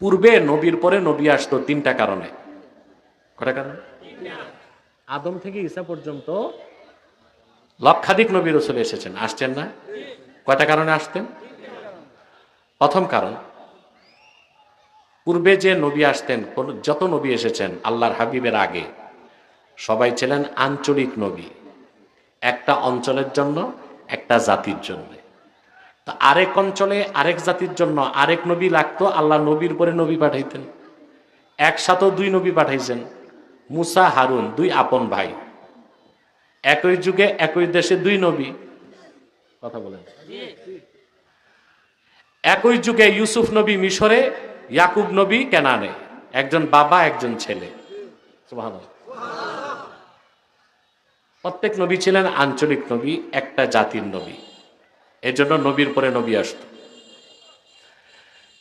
পূর্বে নবীর পরে নবী আসতো তিনটা কারণে। কটা কারণ? আদম থেকে ঈসা পর্যন্ত লক্ষাধিক নবী রসুল এসেছেন। আসছেন না? কয়টা কারণে আসতেন? প্রথম কারণ, পূর্বে যে নবী আসতেন যত নবী এসেছেন আল্লাহর হাবিবের আগে, সবাই ছিলেন আঞ্চলিক নবী। একটা অঞ্চলের জন্য, একটা জাতির জন্য। তো আরেক অঞ্চলে আরেক জাতির জন্য আরেক নবী লাগতো, আল্লাহ নবীর পরে নবী পাঠাইতেন। একসাথেও দুই নবী পাঠাইছেন, মুসা, হারুন, দুই আপন ভাই। একই যুগে, একই দেশে দুই নবী। কথা বলেন। একই যুগে ইউসুফ নবী মিশরে, ইয়াকুব নবী কেনানে। একজন বাবা, একজন ছেলে। প্রত্যেক নবী ছিলেন আঞ্চলিক নবী, একটা জাতির নবী। এজন্য নবীর পরে নবী আসত।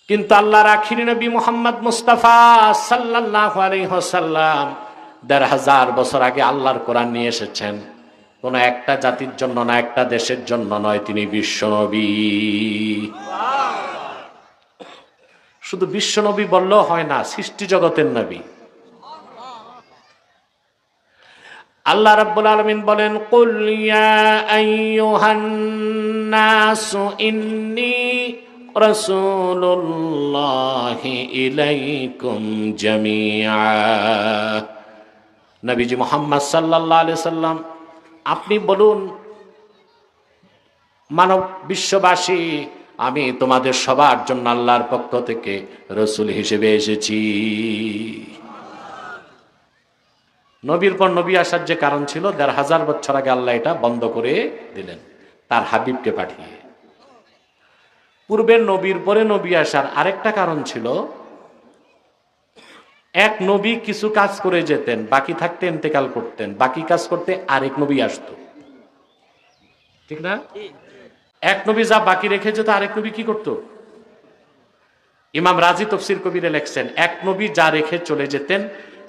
কিন্তু আল্লাহর আখিরি নবী মোহাম্মদ মুস্তাফা সাল্লাল্লাহু আলাইহি ওয়াসাল্লাম দেড় হাজার বছর আগে আল্লাহর কোরআন নিয়ে এসেছেন। কোন একটা জাতির জন্য না, একটা দেশের জন্য নয়, তিনি বিশ্ব নবী। শুধু বিশ্ব নবী বললেও হয় না, সৃষ্টি জগতের নবী। আল্লাহ রাব্বুল আলামিন বলেন, কুল ইয়া আইয়ুহান নাসু ইন্নী রাসূলুল্লাহি ইলাইকুম জামিআ। নবীজি মুহাম্মদ সাল্লাল্লাহু আলাইহি সাল্লাম, আপনি বলুন, মানব বিশ্ববাসী, আমি তোমাদের সবার জন্য আল্লাহর পক্ষ থেকে রসুল হিসেবে এসেছি। নবীর পর নবী আসার যে কারণ ছিল, দেড় হাজার বছর আগে আল্লাহ এটা বন্ধ করে দিলেন, তার হাবিবকে পাঠিয়ে। পূর্বের নবীর পরে নবী আসার আরেকটা কারণ ছিল, এক নবী কিছু কাজ করে যেতেন, বাকি থাকতে ইন্তেকাল করতেন, বাকি কাজ করতে আরেক নবী আসতো। ঠিক না? এক নবী যা বাকি রেখে যেত, আরেক নবী কি করতো? ইমাম রাজি তফসির কবিরে লেখছেন, এক নবী যা রেখে চলে যেতেন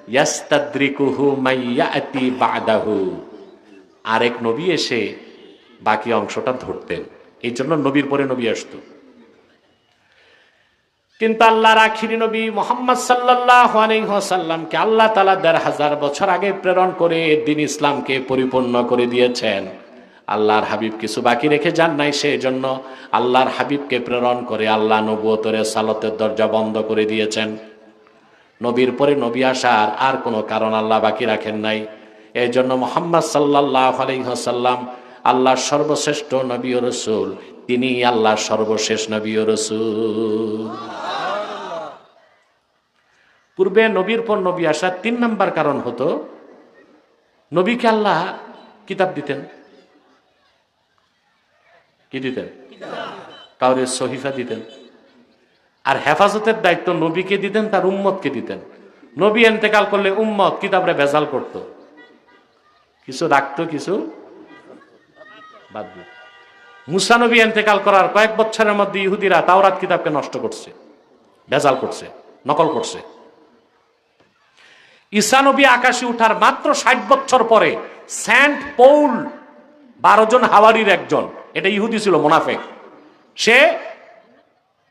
ইয়াস্তাদ্রিকুহু মাইয়াতি বাদাহু। আরেক নবী এসে বাকি অংশটা ধরতেন। এই জন্য নবীর পরে নবী আসতো। কিন্তু আল্লাহর আখিরি নবী মোহাম্মদ সাল্লাহ আলাইসাল্লামকে আল্লাহ তালা দেড় হাজার বছর আগে প্রেরণ করে দিন ইসলামকে পরিপূর্ণ করে দিয়েছেন। আল্লাহর হাবিব কিছু বাকি রেখে যান নাই সেই জন্য আল্লাহর হাবিবকে প্রেরণ করে আল্লাহ নবুয়তরে সালতের দরজা বন্ধ করে দিয়েছেন। নবীর পরে নবী আসার আর কোনো কারণ আল্লাহ বাকি রাখেন নাই। এই জন্য মোহাম্মদ সাল্লাহ আলাইসাল্লাম আল্লাহর সর্বশ্রেষ্ঠ নবী ও রসুল, তিনি আল্লাহর সর্বশেষ নবী ও রসুল। পূর্বে নবীর পর নবী আসার তিন নাম্বার কারণ হতো, নবীকে আল্লাহ কিতাব দিতেন। কি দিতেন? কাউরে সহিফা দিতেন। আর হেফাজতের দায়িত্ব নবীকে দিতেন, তার উম্মতকে দিতেন। নবী এন্তেকাল করলে উম্মত কিতাবরে ভেজাল করত। কিছু রাখতো, কিছু বাদ দিত। মুসা এন্তেকাল করার কয়েক বছরের মধ্যে ইহুদিরা তাওরাত কিতাবকে নষ্ট করছে, ভেজাল করছে, নকল করছে। ঈসা নবী আকাশে উঠার মাত্র ষাট বছর পরে সেন্ট পৌল বারো জন হাওয়ারির একজন, এটা ইহুদি ছিল, মোনাফেক। সে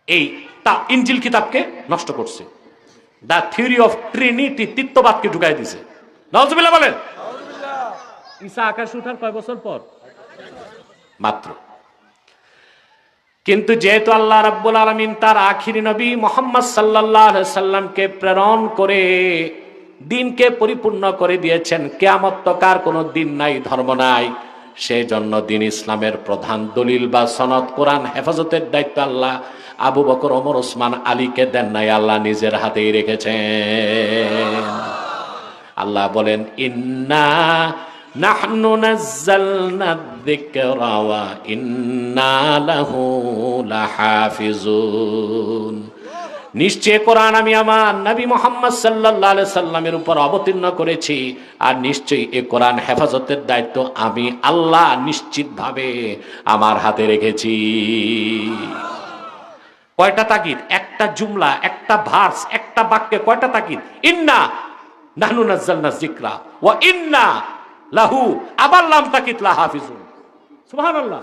এই তা ইঞ্জিল কিতাবকে নষ্ট করছে। দ্য থিওরি অফ ট্রিনিটি তিত্ববাদকে ঢুকাই দিছে। নজবিল্লা বলেন। ঈসা আকাশ উঠার কয় বছর পর? মাত্র। কিন্তু যেহেতু আল্লাহ রাব্বুল আলমিন তার আখিরি নবী মোহাম্মদ সাল্লাহ সাল্লামকে প্রেরণ করে দিনকে পরিপূর্ণ করে দিয়েছেন কেয়ামত তো কার কোনো দিন নাই ধর্ম নাই। সেই জন্য দিন ইসলামের প্রধান দলিল বা সনদ কোরআন হেফাজতের দায়িত্ব আল্লাহ আবু বকর, ওমর, ওসমান, আলীকে দেন নাই, আল্লাহ নিজের হাতেই রেখেছেন। আল্লাহ বলেন, ইন্না নাহনু নাজ্জালনা যিকরা ওয়া ইন্না লাহু লাহাফিজুন। নিশ্চয় কোরআন আমি আমার নবী মোহাম্মদ আলাইহি সাল্লামের উপর অবতীর্ণ করেছি, আর নিশ্চয়ই এ কোরআন হেফাজতের দায়িত্ব আমি আল্লাহ নিশ্চিতভাবে আমার হাতে রেখেছি। কয়টা তাকিদ একটা জুমলা, একটা ভার্স, একটা বাক্যে কয়টা তাকিদ ইন্না নাহনু নাজ্জালনা যিকরা, ওয়া ইন্না লাহু, আবার লাম তাকিদ লা হাফিজুন। সুবহানাল্লাহ।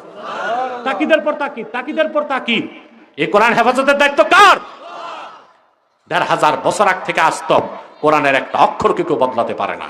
তাকিদের পর তাকিদ, তাকিদের পর তাকিদ। এই কোরআন হেফাজতের দায়িত্ব কার? দেড় হাজার বছর আগ থেকে আসতম কোরআনের একটা অক্ষর কেউ বদলাতে পারে না।